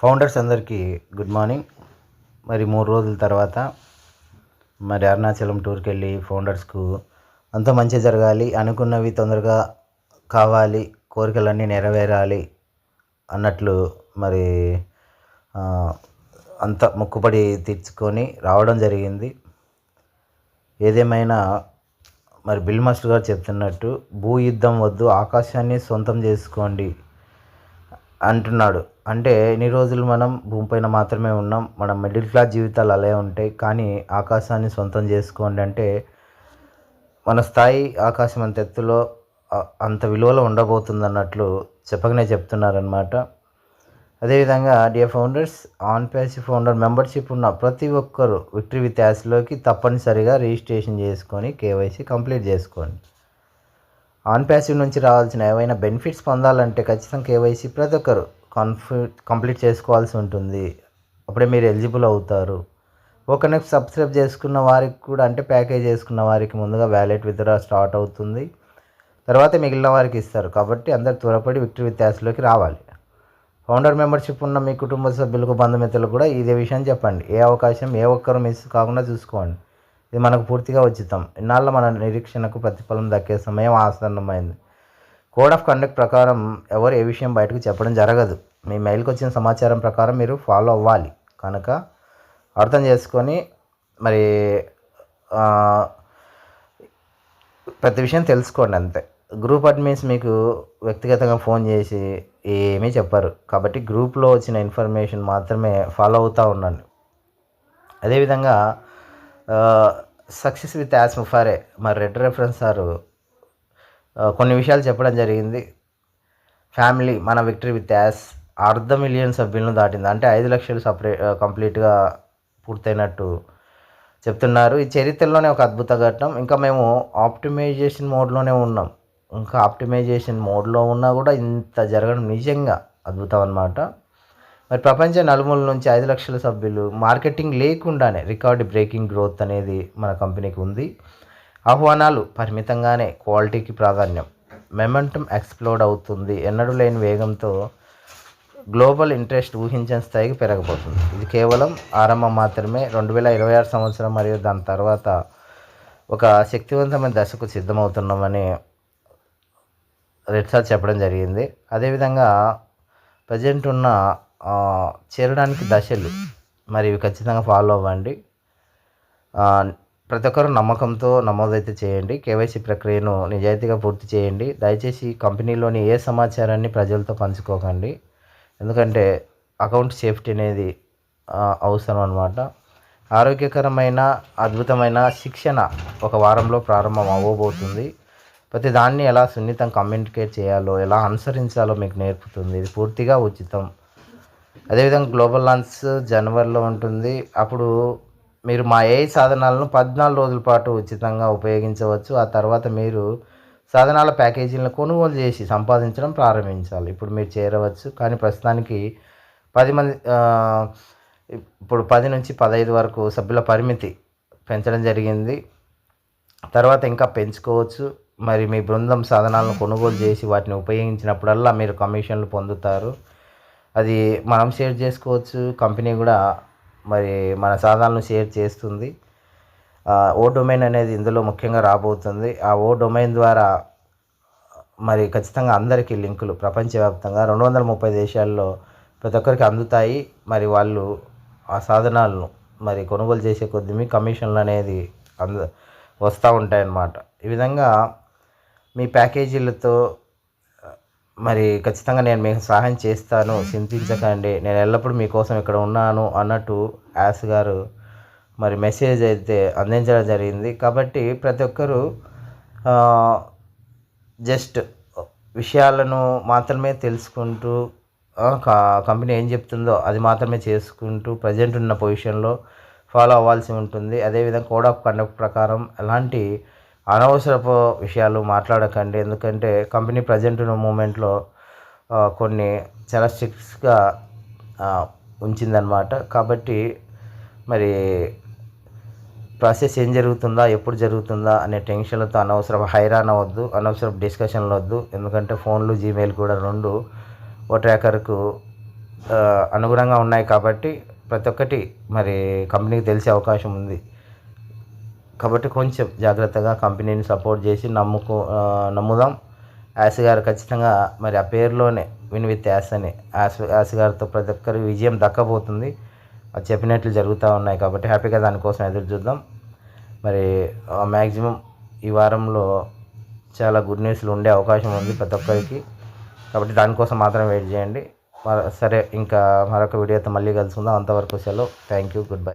Founders అందరికీ good morning. మరి మూడు రోజుల తర్వాత మరి అరుణాచలం టూర్కి వెళ్ళి ఫౌండర్స్కు అంతా మంచి జరగాలి అనుకున్నవి తొందరగా కావాలి కోరికలన్నీ నెరవేరాలి అన్నట్లు మరి అంత ముక్కుపడి తీర్చుకొని రావడం జరిగింది. ఏదేమైనా మరి బిల్ మాస్టర్ గారు చెప్తున్నట్టు భూ యుద్ధం వద్దు ఆకాశాన్ని సొంతం చేసుకోండి అంటున్నాడు. అంటే ఎన్ని రోజులు మనం భూమిపైన మాత్రమే ఉన్నాం మన మిడిల్ క్లాస్ జీవితాలు అలాగే ఉంటాయి కానీ ఆకాశాన్ని సొంతం చేసుకోండి అంటే మన స్థాయి ఆకాశం అంత ఎత్తులో అంత విలువలో ఉండబోతుంది అన్నట్లు చెప్పకనే చెప్తున్నారనమాట అదేవిధంగా dear founders UnPassive founder membership ఉన్న ప్రతి ఒక్కరు విక్టరీ విత్ యాస్లోకి తప్పనిసరిగా రిజిస్ట్రేషన్ చేసుకొని కేవైసీ కంప్లీట్ చేసుకోండి. ఆన్ ప్యాసివ్ నుంచి రావాల్సిన ఏవైనా బెనిఫిట్స్ పొందాలంటే ఖచ్చితంగా కేవైసీ ప్రతి ఒక్కరు కన్ఫ్యూ కంప్లీట్ చేసుకోవాల్సి ఉంటుంది. అప్పుడే మీరు ఎలిజిబుల్ అవుతారు. ఒక సబ్స్క్రైబ్ చేసుకున్న వారికి కూడా అంటే ప్యాకేజ్ చేసుకున్న వారికి ముందుగా వ్యాలెట్ విత్డ్రా స్టార్ట్ అవుతుంది. తర్వాత మిగిలిన వారికి ఇస్తారు. కాబట్టి అందరు త్వరపడి విక్టరీ విత్యాసలోకి రావాలి. ఫౌండర్ మెంబర్షిప్ ఉన్న మీ కుటుంబ సభ్యులకు బంధుమిత్రులు కూడా ఇదే విషయం చెప్పండి. ఏ అవకాశం ఏ ఒక్కరు మిస్ కాకుండా చూసుకోండి. ఇది మనకు పూర్తిగా ఉచితం. ఇన్నాళ్ళ మన నిరీక్షణకు ప్రతిఫలం దక్కే సమయం ఆసన్నమైంది. కోడ్ ఆఫ్ కండక్ట్ ప్రకారం ఎవరు ఏ విషయం బయటకు చెప్పడం జరగదు. మీ మెయిల్కి వచ్చిన సమాచారం ప్రకారం మీరు ఫాలో అవ్వాలి. కనుక అర్థం చేసుకొని మరి ప్రతి విషయం తెలుసుకోండి అంతే. గ్రూప్ అడ్మిన్స్ మీకు వ్యక్తిగతంగా ఫోన్ చేసి ఏమీ చెప్పారు. కాబట్టి గ్రూప్లో వచ్చిన ఇన్ఫర్మేషన్ మాత్రమే ఫాలో అవుతూ ఉండండి. అదేవిధంగా సక్సెస్ విత్ యాస్ ముఫారే. మరి రెడ్ రెఫరెన్స్ సారు కొన్ని విషయాలు చెప్పడం జరిగింది. ఫ్యామిలీ మన విక్టరీ విత్ యాస్ అర్ధ మిలియన్ సభ్యులను దాటింది. అంటే ఐదు లక్షలు సపరేట్ కంప్లీట్గా పూర్తయినట్టు చెప్తున్నారు. ఈ చరిత్రలోనే ఒక అద్భుత ఘట్టం. ఇంకా మేము ఆప్టిమైజేషన్ మోడ్లోనే ఉన్నాం. ఇంకా ఆప్టిమైజేషన్ మోడ్లో ఉన్నా కూడా ఇంత జరగడం నిజంగా అద్భుతం అన్నమాట. మరి ప్రపంచ నలుమూల నుంచి ఐదు లక్షల సభ్యులు మార్కెటింగ్ లేకుండానే రికార్డ్ బ్రేకింగ్ గ్రోత్ అనేది మన కంపెనీకి ఉంది. ఆహ్వానాలు పరిమితంగానే క్వాలిటీకి ప్రాధాన్యం. మెమెంటం ఎక్స్ప్లోడ్ అవుతుంది. ఎన్నడూ లేని వేగంతో గ్లోబల్ ఇంట్రెస్ట్ ఊహించని స్థాయికి పెరగబోతుంది. ఇది కేవలం ఆరంభం మాత్రమే. రెండు వేల ఇరవై ఆరు సంవత్సరం మరియు దాని తర్వాత ఒక శక్తివంతమైన దశకు సిద్ధమవుతున్నామని రెడ్ చెప్పడం జరిగింది. అదేవిధంగా ప్రజెంట్ ఉన్న చేరడానికి దశలు మరి ఇవి ఖచ్చితంగా ఫాలో అవ్వండి. ప్రతి ఒక్కరు నమ్మకంతో నమోదైతే చేయండి. కేవైసీ ప్రక్రియను నిజాయితీగా పూర్తి చేయండి. దయచేసి కంపెనీలోని ఏ సమాచారాన్ని ప్రజలతో పంచుకోకండి. ఎందుకంటే అకౌంట్ సేఫ్టీ అనేది అవసరం అన్నమాట. ఆరోగ్యకరమైన అద్భుతమైన శిక్షణ ఒక వారంలో ప్రారంభం అవ్వబోతుంది. ప్రతి దాన్ని ఎలా సున్నితం కమ్యూనికేట్ చేయాలో ఎలా అనుసరించాలో మీకు నేర్పుతుంది. ఇది పూర్తిగా ఉచితం. అదేవిధంగా గ్లోబల్ లాంచ్ జనవరిలో ఉంటుంది. అప్పుడు మీరు మా ఏ సాధనాలను పద్నాలుగు రోజుల పాటు ఉచితంగా ఉపయోగించవచ్చు. ఆ తర్వాత మీరు సాధనాల ప్యాకేజీలను కొనుగోలు చేసి సంపాదించడం ప్రారంభించాలి. ఇప్పుడు మీరు చేరవచ్చు. కానీ ప్రస్తుతానికి పది మంది ఇప్పుడు పది నుంచి పదహైదు వరకు సభ్యుల పరిమితి పెంచడం జరిగింది. తర్వాత ఇంకా పెంచుకోవచ్చు. మరి మీ బృందం సాధనాలను కొనుగోలు చేసి వాటిని ఉపయోగించినప్పుడల్లా మీరు కమిషన్లు పొందుతారు. అది మనం షేర్ చేసుకోవచ్చు. కంపెనీ కూడా మరి మన సాధనాలను షేర్ చేస్తుంది. ఓ డొమైన్ అనేది ఇందులో ముఖ్యంగా రాబోతుంది. ఆ ఓ డొమైన్ ద్వారా మరి ఖచ్చితంగా అందరికీ లింకులు ప్రపంచవ్యాప్తంగా రెండు వందల ముప్పై దేశాల్లో ప్రతి ఒక్కరికి అందుతాయి. మరి వాళ్ళు ఆ సాధనాలను మరి కొనుగోలు చేసే కొద్ది మీ కమిషన్లు అనేది అంద వస్తూ ఉంటాయన్నమాట. ఈ విధంగా మీ ప్యాకేజీలతో మరి ఖచ్చితంగా నేను మీకు సహాయం చేస్తాను చింతించకండి. నేను ఎల్లప్పుడూ మీకోసం ఇక్కడ ఉన్నాను అన్నట్టు యాస్ గారు మరి మెసేజ్ అయితే అందించడం జరిగింది. కాబట్టి ప్రతి ఒక్కరూ జస్ట్ విషయాలను మాత్రమే తెలుసుకుంటూ క- కంపెనీ ఏం చెప్తుందో అది మాత్రమే చేసుకుంటూ ప్రజెంట్ ఉన్న పొజిషన్లో ఫాలో అవ్వాల్సి ఉంటుంది. అదేవిధంగా కోడ్ ఆఫ్ కండక్ట్ ప్రకారం ఎలాంటి అనవసరపు విషయాలు మాట్లాడకండి. ఎందుకంటే కంపెనీ ప్రజెంట్ ఉన్న మూమెంట్లో కొన్ని చాలా స్ట్రిక్ట్స్గా ఉంచిందనమాట కాబట్టి మరి ప్రాసెస్ ఏం జరుగుతుందా ఎప్పుడు జరుగుతుందా అనే టెన్షన్లతో అనవసరం హైరాన్ అవ్వద్దు అనవసరం డిస్కషన్లు వద్దు. ఎందుకంటే ఫోన్లు జీమెయిల్ కూడా రెండు ఓ ట్రాకర్కు అనుగుణంగా ఉన్నాయి కాబట్టి ప్రతి ఒక్కటి మరి కంపెనీకి తెలిసే అవకాశం ఉంది. కాబట్టి కొంచెం జాగ్రత్తగా కంపెనీని సపోర్ట్ చేసి నమ్ముకో నమ్ముదాం. యాస్ గారు ఖచ్చితంగా మరి ఆ పేరులోనే విన్ విత్ యాస్ అని యాస్ యాస్ గారితో ప్రతి ఒక్కరి విజయం దక్కబోతుంది. అది చెప్పినట్లు జరుగుతూ ఉన్నాయి కాబట్టి హ్యాపీగా దానికోసం ఎదురు చూద్దాం. మరి మ్యాక్సిమం ఈ వారంలో చాలా గుడ్ న్యూస్లు ఉండే అవకాశం ఉంది ప్రతి ఒక్కరికి. కాబట్టి దానికోసం మాత్రం వెయిట్ చేయండి. సరే ఇంకా మరొక వీడియోతో మళ్ళీ కలుసుకుందాం. అంతవరకు సెలవు. Thank you. Good bye.